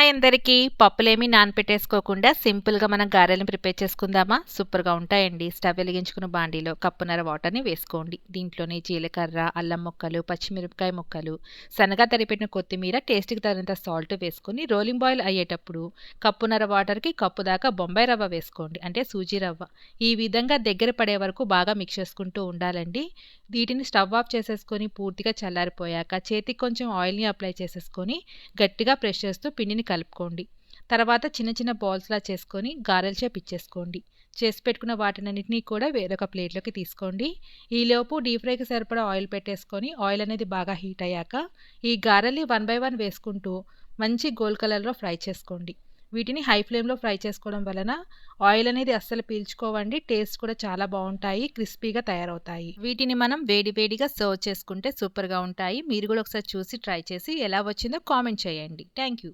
Hi అందరికీ పప్పులేమి నానపెట్టేసుకోకుండా సింపుల్గా మనం గారెలను ప్రిపేర్ చేసుకుందామా? సూపర్గా ఉంటాయండి. స్టవ్ వెలిగించుకున్న బాండీలో కప్పున్నర వాటర్ని వేసుకోండి. దీంట్లోనే జీలకర్ర అల్లం ముక్కలు పచ్చిమిరపకాయ ముక్కలు సన్నగా తరిపెట్టిన కొత్తిమీర టేస్ట్కి తగినంత సాల్ట్ వేసుకొని రోలింగ్ బాయిల్ అయ్యేటప్పుడు కప్పున్నర వాటర్కి కప్పు దాకా బొంబాయి రవ్వ వేసుకోండి. అంటే సూజీ రవ్వ. ఈ విధంగా దగ్గర పడే వరకు బాగా మిక్స్ చేసుకుంటూ ఉండాలండి. వీటిని స్టవ్ ఆఫ్ చేసేసుకొని పూర్తిగా చల్లారిపోయాక చేతికి కొంచెం ఆయిల్ని అప్లై చేసేసుకొని గట్టిగా ప్రెస్ చేస్తూ పిండిని కలుపుకోండి. తర్వాత చిన్న చిన్న బాల్స్లా చేసుకొని గారెల చేపు ఇచ్చేసుకోండి. చేసి పెట్టుకున్న వాటినన్నింటినీ కూడా వేరొక ప్లేట్లోకి తీసుకోండి. ఈలోపు డీప్ ఫ్రైకి సరిపడా ఆయిల్ పెట్టేసుకొని ఆయిల్ అనేది బాగా హీట్ అయ్యాక ఈ గారెల్ని వన్ బై వన్ వేసుకుంటూ మంచి గోల్డ్ కలర్లో ఫ్రై చేసుకోండి. వీటిని హై ఫ్లేమ్లో ఫ్రై చేసుకోవడం వలన ఆయిల్ అనేది అస్సలు పీల్చుకోవండి. టేస్ట్ కూడా చాలా బాగుంటాయి క్రిస్పీగా తయారవుతాయి. వీటిని మనం వేడి వేడిగా సర్వ్ చేసుకుంటే సూపర్గా ఉంటాయి. మీరు కూడా ఒకసారి చూసి ట్రై చేసి ఎలా వచ్చిందో కామెంట్ చేయండి. Thank you